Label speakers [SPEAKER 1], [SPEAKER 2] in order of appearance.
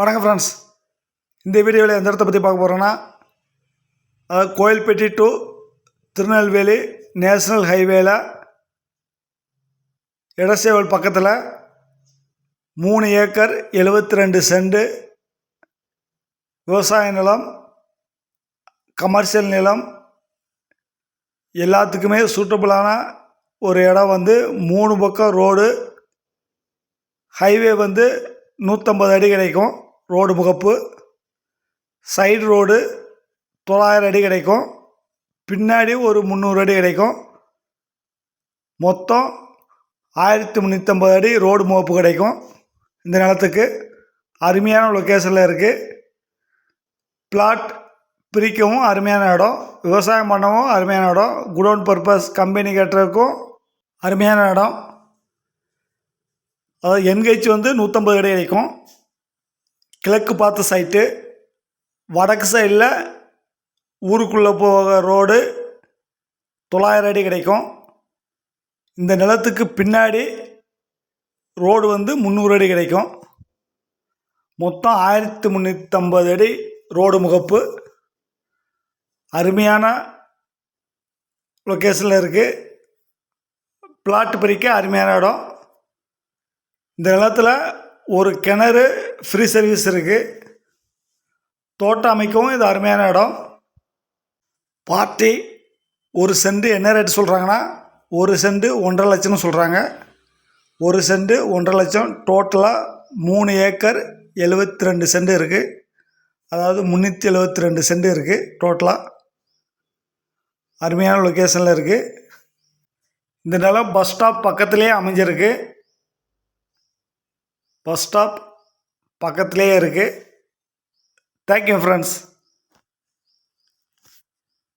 [SPEAKER 1] வணக்கம் ஃப்ரெண்ட்ஸ் இந்த வீடியோவில் எந்த இடத்த பற்றி பார்க்க போகிறோன்னா அதாவது கோயில்பட்டி டு திருநெல்வேலி நேஷ்னல் ஹைவேல இடசேவல் பக்கத்தில் மூணு ஏக்கர் எழுபத்தி ரெண்டு செண்டு விவசாய நிலம் கமர்ஷியல் நிலம் எல்லாத்துக்குமே சூட்டபுளான ஒரு இடம் வந்து மூணு பக்கம் ரோடு ஹைவே வந்து நூற்றம்பது அடி கிடைக்கும். ரோடு முகப்பு சைடு ரோடு தொள்ளாயிரம் அடி கிடைக்கும். பின்னாடி ஒரு முந்நூறு அடி கிடைக்கும். மொத்தம் ஆயிரத்தி முந்நூற்றம்பது அடி ரோடு முகப்பு கிடைக்கும். இந்த நிலத்துக்கு அருமையான லொக்கேஷனில் இருக்குது பிளாட் பிரிக்கவும் அருமையான இடம். விவசாயம் பண்ணவும் அருமையான இடம். குடோன் பர்பஸ் கம்பெனி கட்டுறதுக்கும் அருமையான இடம். அதாவது என்கேஜ் வந்து நூற்றம்பது அடி கிடைக்கும். கிழக்கு பார்த்த சைட்டு வடக்கு சைடில் ஊருக்குள்ளே போக ரோடு தொள்ளாயிரம் அடி கிடைக்கும். இந்த நிலத்துக்கு பின்னாடி ரோடு வந்து முந்நூறு அடி கிடைக்கும். மொத்தம் ஆயிரத்தி முந்நூற்றம்பது அடி ரோடு முகப்பு. அருமையான லொக்கேஷனில் இருக்குது பிளாட் பிரிக்க அருமையான இடம். இந்த நிலத்தில் ஒரு கிணறு ஃப்ரீ சர்வீஸ் இருக்குது தோட்டம் அமைக்கவும் இது அருமையான இடம். பார்ட்டி ஒரு சென்ட் என்ன ரேட் சொல்கிறாங்கன்னா ஒரு சென்ட் ஒன்றரை லட்சம்னு சொல்கிறாங்க ஒரு சென்ட் ஒன்றரை லட்சம் டோட்டலாக மூணு ஏக்கர் எழுபத்தி ரெண்டு சென்ட் இருக்குது அதாவது முந்நூற்றி எழுபத்தி ரெண்டு சென்ட் இருக்குது டோட்டலாக அருமையான லொக்கேஷனில் இருக்குது இந்த நிலம் பஸ் ஸ்டாப் பக்கத்துலேயே அமைஞ்சிருக்கு. பஸ் ஸ்டாப் பக்கத்துலேயே இருக்குது தேங்க்யூ ஃப்ரெண்ட்ஸ்